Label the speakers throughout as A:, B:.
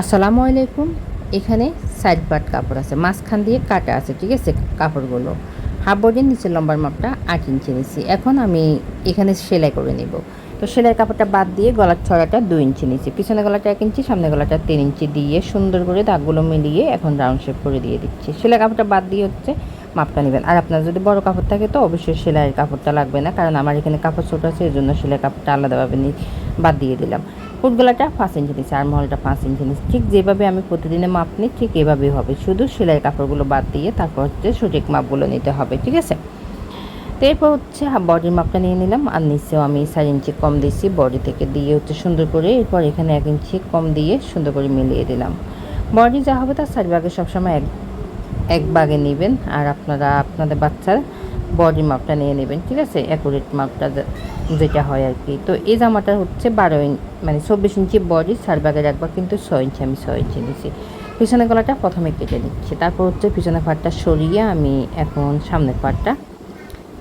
A: আসসালামু আলাইকুম। এখানে সাইড বাট কাপড় আছে, মাঝখান দিয়ে কাটা আছে, ঠিক আছে? কাপড়গুলো। হাফ বডির নিচের লম্বার মাপটা আট ইঞ্চি নিচ্ছি এখন আমি এখানে সেলাই করে নেব। তো সেলাই কাপড়টা বাদ দিয়ে গলার ছড়াটা দুই ইঞ্চি নিচ্ছি পিছনে গলাটা এক ইঞ্চি সামনে গলাটা তিন ইঞ্চি দিয়ে সুন্দর করে দাগগুলো মিলিয়ে এখন রাউন্ড শেপ করে দিয়ে দিচ্ছি। সেলাই কাপড়টা বাদ দিয়ে হচ্ছে মাপটা নেবেন। আর আপনার যদি বড় কাপড় থাকে তো অবশ্যই সেলাইয়ের কাপড়টা লাগবে না, কারণ আমার এখানে কাপড় ছোটো আছে, এই জন্য সেলাই কাপড়টা আলাদাভাবে নি বাদ দিয়ে দিলাম। ফুটগলাটা পাঁচ ইঞ্চি নিচ্ছি আর মহলটা পাঁচ ইঞ্চি নিচ্ছি ঠিক যেভাবে আমি প্রতিদিনে মাপ নিই, ঠিক এভাবেই হবে। শুধু সেলাই কাপড়গুলো বাদ দিয়ে তারপর হচ্ছে সঠিক মাপগুলো নিতে হবে, ঠিক আছে? তো এরপর হচ্ছে বডির মাপটা নিয়ে নিলাম, আর নিচেও আমি চার ইঞ্চি কম দিয়েছি বডি থেকে দিয়ে হচ্ছে সুন্দর করে। এরপর এখানে এক ইঞ্চি কম দিয়ে সুন্দর করে মিলিয়ে দিলাম। বডি যা হবে তার চারি ভাগে সবসময় এক এক ভাগে নেবেন আর আপনারা আপনাদের বাচ্চার বডি মাপটা নিয়ে নেবেন, ঠিক আছে? অ্যাকুরেট মাপটা যেটা হয় আর কি। তো এই জামাটা হচ্ছে বারো ইঞ্চ মানে চব্বিশ ইঞ্চি বডি চার ভাগে রাখবা কিন্তু ছয় ইঞ্চি, আমি ছয় ইঞ্চি নিচ্ছি পিছনে গলাটা প্রথমে কেটে নিচ্ছি। তারপর হচ্ছে পিছনে পাটটা সরিয়ে আমি এখন সামনের পাটটা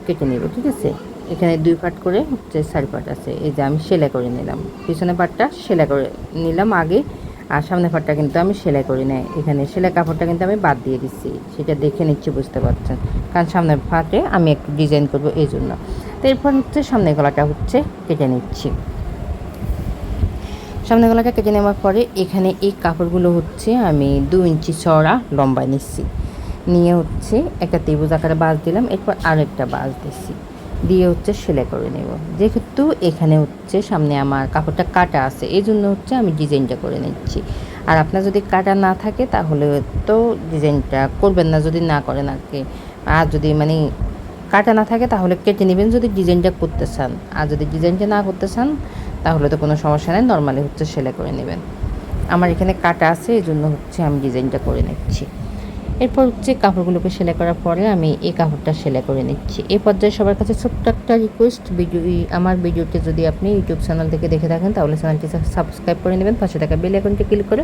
A: কেটে নেব, ঠিক আছে? এখানে দুই পাট করে হচ্ছে চারি পাট আছে। এই যে আমি সেলাই করে নিলাম। পিছনে পাটটা সেলাই করে নিলাম আগে। আর সামনের পাটটা কিন্তু আমি সেলাই করি না এখানে সেলাই কাপড়টা কিন্তু আমি বাদ দিয়ে দিচ্ছি সেটা দেখে নিচ্ছি, বুঝতে পারছেন? কারণ সামনের পাটে আমি একটু ডিজাইন করব এই জন্য। তো এরপর হচ্ছে সামনের গলাটা হচ্ছে কেটে নিচ্ছি। সামনে গলাটা কেটে নেওয়ার পরে এখানে এই কাপড়গুলো হচ্ছে আমি দু ইঞ্চি চড়া লম্বায় নিচ্ছি। নিয়ে হচ্ছে একটা ত্রিভুজ আকারে বাঁশ দিলাম, এরপর আরও একটা বাঁশ দিচ্ছি দিয়ে হচ্ছে সেলাই করে নেব। যেহেতু এখানে হচ্ছে সামনে আমার কাপড়টা কাটা আছে এই জন্য হচ্ছে আমি ডিজাইনটা করে নিচ্ছি। আর আপনার যদি কাটা না থাকে, তাহলে তো ডিজাইনটা করবেন না, যদি না করেন আর কি। আর যদি মানে কাটা না থাকে, তাহলে কেটে নেবেন যদি ডিজাইনটা করতে চান। আর যদি ডিজাইনটা না করতে চান, তাহলে তো কোনো সমস্যা নেই, নর্মালি হচ্ছে সেলাই করে নেবেন। আমার এখানে কাটা আছে এই জন্য হচ্ছে আমি ডিজাইনটা করে নিচ্ছি। এরপর হচ্ছে কাপড়গুলোকে সেলাই করার পরে আমি এই কাপড়টা সেলাই করে নিচ্ছি। এই পর্যায়ে সবার কাছে ছোট্ট একটা রিকোয়েস্ট ভিডিও আমার ভিডিওটি যদি আপনি ইউটিউব চ্যানেল থেকে দেখে থাকেন, তাহলে চ্যানেলটি সাবস্ক্রাইব করে নেবেন, পাশে থাকা বেল আইকনটি ক্লিক করে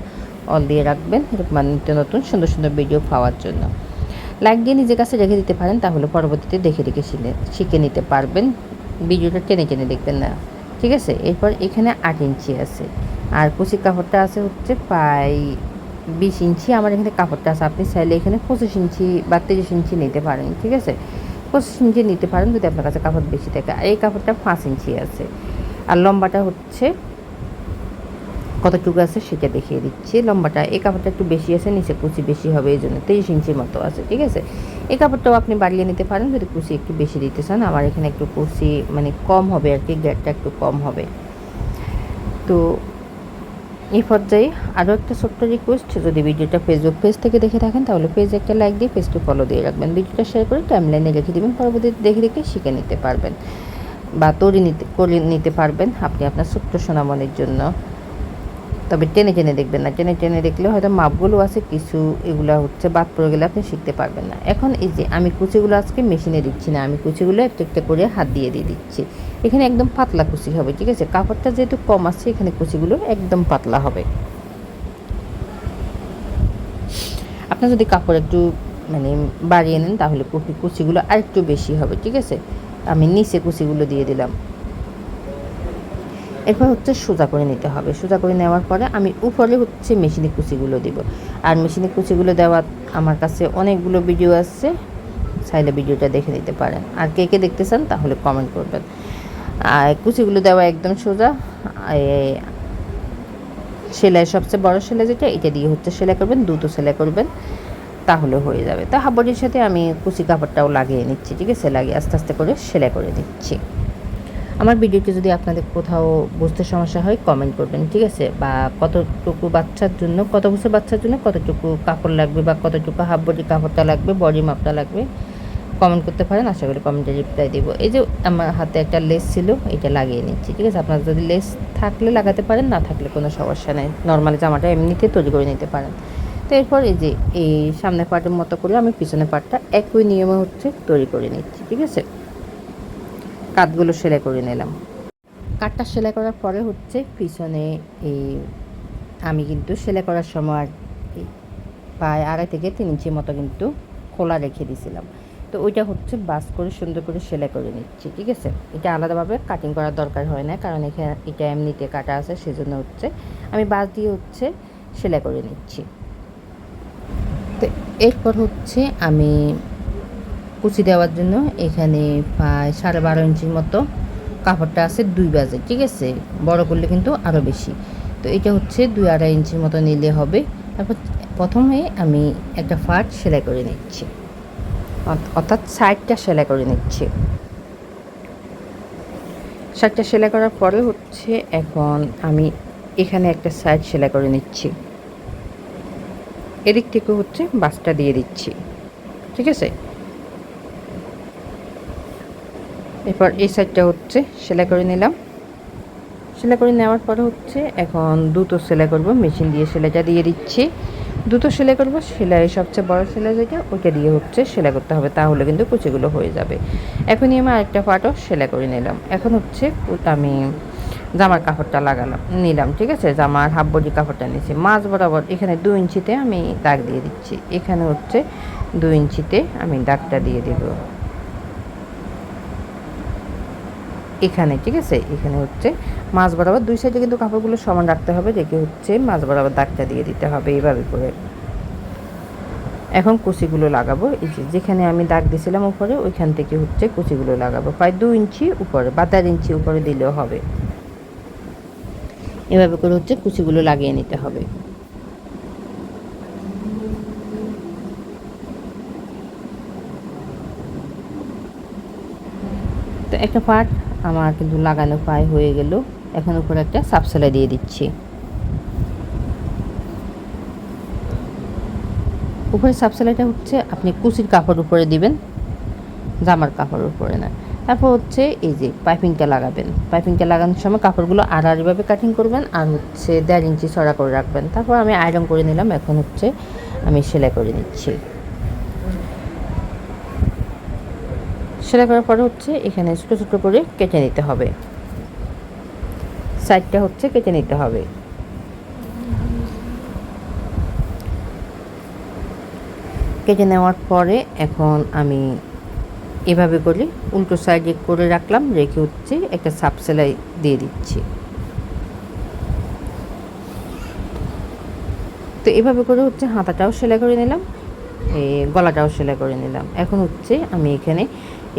A: অল দিয়ে রাখবেন এরকম নতুন, সুন্দর সুন্দর ভিডিও পাওয়ার জন্য। লাইক দিয়ে নিজের কাছে রেখে দিতে পারেন, তাহলে পরবর্তীতে দেখে দেখে শিখে শিখে নিতে পারবেন। ভিডিওটা টেনে টেনে দেখবেন না। ঠিক আছে? এরপর এখানে আট ইঞ্চি আছে। আর কুচি কাপড়টা আছে হচ্ছে প্রায় বিশ ইঞ্চি আমার এখানে কাপড়টা আছে। আপনি চাইলে এখানে পঁচিশ ইঞ্চি বা তিরিশ ইঞ্চি নিতে পারেন, ঠিক আছে? পঁচিশ ইঞ্চি নিতে পারেন, যদি আপনার কাছে কাপড় বেশি থাকে। আর এই কাপড়টা পাঁচ ইঞ্চি আছে। আর লম্বাটা হচ্ছে কতটুকু আছে সেটা দেখিয়ে দিচ্ছি। লম্বাটা, এই কাপড়টা একটু বেশি আছে, নিচে কুচি বেশি হবে, এই জন্য তিরিশ ইঞ্চির মতো আছে, ঠিক আছে? এই কাপড়টাও আপনি বাড়িয়ে নিতে পারেন, যদি কুচি একটু বেশি দিতে চান। আমার এখানে একটু কুচি মানে কম হবে আর কি গ্যাটটা একটু কম হবে। তো এই পর্যায়ে আরও একটা ছোট্ট রিকোয়েস্ট যদি ভিডিওটা ফেসবুক পেজ থেকে দেখে থাকেন, তাহলে পেজে একটা লাইক দিয়ে পেজটি ফলো দিয়ে রাখবেন। ভিডিওটা শেয়ার করে টাইমলাইনে রেখে দেবেন, পরবর্তীতে দেখে দেখে শিখে নিতে পারবেন বা তৈরি নিতে, করে নিতে পারবেন আপনি আপনার ছোট্ট সোনামনের জন্য। তবে টেনে টেনে দেখবেন না। টেনে টেনে দেখলে হয়তো মাপগুলো আছে, কিছু এগুলো হচ্ছে বাদ পড়ে গেলে আপনি শিখতে পারবেন না। এখন এই যে আমি কুচিগুলো আজকে মেশিনে দিচ্ছি না, আমি কুচিগুলো একটা একটা করে হাত দিয়ে দিয়ে দিচ্ছি। এখানে একদম পাতলা কুচি হবে, ঠিক আছে? কাপড়টা যেহেতু কম আছে, এখানে কুচিগুলো একদম পাতলা হবে। আপনার যদি কাপড় একটু মানে বাড়িয়ে নেন, তাহলে কুচি কুচিগুলো আর একটু বেশি হবে, ঠিক আছে? আমি নিচে কুচিগুলো দিয়ে দিলাম। এরপর হচ্ছে সোজা করে নিতে হবে। সোজা করে নেওয়ার পরে আমি উপরে হচ্ছে মেশিনে কুচিগুলো দিব। আর মেশিনে কুচিগুলো দেওয়ার আমার কাছে অনেকগুলো ভিডিও আছে, চাইলে ভিডিওটা দেখে নিতে পারেন। আর কে কে দেখতে চান তাহলে কমেন্ট করবেন। আর কুচিগুলো দেওয়া একদম সোজা। সেলাই সবচেয়ে বড় সেলাই যেটা, এটা দিয়ে হচ্ছে সেলাই করবেন, দ্রুত সেলাই করবেন, তাহলে হয়ে যাবে। তা হাবড়ির সাথে আমি কুচি কাপড়টাও লাগিয়ে নিচ্ছি, ঠিক আছে? লাগিয়ে আস্তে আস্তে করে সেলাই করে দিচ্ছি আমার ভিডিওটি যদি আপনাদের কোথাও বুঝতে সমস্যা হয় কমেন্ট করবেন, ঠিক আছে? বা কতটুকু বাচ্চার জন্য, কত বছর বাচ্চার জন্য কতটুকু কাপড় লাগবে বা কতটুকু হাফ বডি কাপড়টা লাগবে বডি মাপটা লাগবে কমেন্ট করতে পারেন, আশা করি কমেন্টে রিপ্লাই দিব। এই যে আমার হাতে একটা লেস ছিল, এটা লাগিয়ে নিচ্ছি, ঠিক আছে? আপনার যদি লেস থাকলে লাগাতে পারেন, না থাকলে কোনো সমস্যা নেই। নর্মালি জামাটা এমনিতে তৈরি করে নিতে পারেন। তো এরপর এই যে এই সামনের পার্টের মতো করে আমি পিছনের পার্টটা একই নিয়মে হচ্ছে তৈরি করে নিচ্ছি, ঠিক আছে? কাঠগুলো সেলাই করে নিলাম। কাঠটা সেলাই করার পরে হচ্ছে পিছনে এই আমি কিন্তু সেলাই করার সময় আর প্রায় আড়াই থেকে তিন ইঞ্চি মতো কিন্তু খোলা রেখে দিয়েছিলাম। তো ওইটা হচ্ছে বাস করে সুন্দর করে সেলাই করে নিচ্ছি, ঠিক আছে? এটা আলাদাভাবে কাটিং করার দরকার হয় না, কারণ এখানে এটা এমনিতে কাটা আছে, সেজন্য হচ্ছে আমি বাস দিয়ে হচ্ছে সেলাই করে নিচ্ছি। তো এরপর হচ্ছে আমি কুচি দেওয়ার জন্য এখানে প্রায় সাড়ে বারো ইঞ্চির মতো কাপড়টা আছে দুই বাজে, ঠিক আছে? বড় করলে কিন্তু আরও বেশি। তো এটা হচ্ছে দুই আড়াই ইঞ্চির মতো নিলে হবে। তারপর প্রথমে আমি একটা ফাট সেলাই করে নিচ্ছি। অর্থাৎ সাইডটা সেলাই করে নিচ্ছি। সাইডটা সেলাই করার পরে হচ্ছে এখন আমি এখানে একটা সাইড সেলাই করে নিচ্ছি। এদিক থেকে হচ্ছে বাসটা দিয়ে দিচ্ছি। ঠিক আছে? এরপর এই সাইডটা হচ্ছে সেলাই করে নিলাম। সেলাই করে নেওয়ার পরে হচ্ছে এখন দুটো সেলাই করব মেশিন দিয়ে সেলাইটা দিয়ে দিচ্ছি। দুটো সেলাই করব সেলাই সবচেয়ে বড় সেলাই যেটা, ওইটা দিয়ে হচ্ছে সেলাই করতে হবে, তাহলে কিন্তু কুচিগুলো হয়ে যাবে। এখনই আমি আরেকটা পাটও সেলাই করে নিলাম। এখন হচ্ছে আমি জামার কাপড়টা লাগালাম, নিলাম, ঠিক আছে? জামার হাফ বডি কাপড়টা নিয়েছি। মাছ বরাবর এখানে দু ইঞ্চিতে আমি দাগ দিয়ে দিচ্ছি। এখানে হচ্ছে দু ইঞ্চিতে আমি দাগটা দিয়ে দেবো। এখানে, ঠিক আছে? এখানে হচ্ছে মাছ বরাবর দুই সাইডে কিন্তু কাপড়গুলো সমান রাখতে হবে রেখে হচ্ছে মাছ বরাবর দাগটা দিয়ে দিতে হবে এইভাবে করে। এখন কুচিগুলো লাগাবো। এই যে যেখানে আমি দাগ দিয়েছিলাম উপরে, ওইখান থেকে হচ্ছে কুচিগুলো লাগাবো। প্রায় দু ইঞ্চি উপরে, বা দেড় ইঞ্চি উপরে দিলেও হবে। এভাবে করে হচ্ছে কুচিগুলো লাগিয়ে নিতে হবে। তো একটা পার্ট আমার কিন্তু লাগানো প্রায় হয়ে গেল। এখন উপরে একটা সাবসেলাই দিয়ে দিচ্ছি। উপরে সাবসেলাইটা হচ্ছে আপনি কুচির কাপড় উপরে দিবেন, জামার কাপড়ের উপরে না। তারপর হচ্ছে এই যে পাইপিংটা লাগাবেন। পাইপিংটা লাগানোর সময় কাপড়গুলো আড়াআড়িভাবে কাটিং করবেন আর হচ্ছে দেড় ইঞ্চি ছড়া করে রাখবেন। তারপর আমি আয়রন করে নিলাম, এখন হচ্ছে আমি সেলাই করে নিচ্ছি। সেলাই করার পরে হচ্ছে এখানে ছোটো ছোটো করে কেটে নিতে হবে। সাইডটা হচ্ছে কেটে নিতে হবে। কেটে নেওয়ার পরে এখন আমি এভাবে করে উল্টো সাইডে করে রাখলাম, রেখে হচ্ছে একটা সাপ সেলাই দিয়ে দিচ্ছি। তো এভাবে করে হচ্ছে হাতাটাও সেলাই করে নিলাম। গলাটাও সেলাই করে নিলাম। এখন হচ্ছে আমি এখানে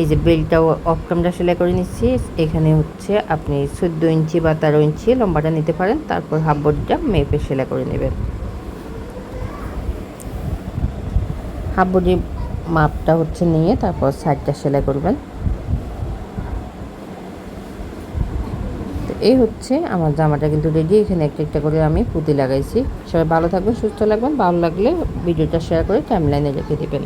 A: এই যে বেল্টটাও অপকামটা সেলাই করে নিচ্ছি। এখানে হচ্ছে আপনি চোদ্দ ইঞ্চি বা তেরো ইঞ্চি লম্বাটা নিতে পারেন, তারপর হাফ বডিটা মেপে সেলাই করে নেবেন। হাফ বডি মাপটা হচ্ছে নিয়ে তারপর সাইডটা সেলাই করবেন তো এই হচ্ছে আমার জামাটা কিন্তু রেডি এখানে একটা একটা করে আমি পুঁতি লাগাইছি। সবাই ভালো থাকবেন, সুস্থ লাগবেন ভালো লাগলে ভিডিওটা শেয়ার করে টাইম লাইনে রেখে দেবেন।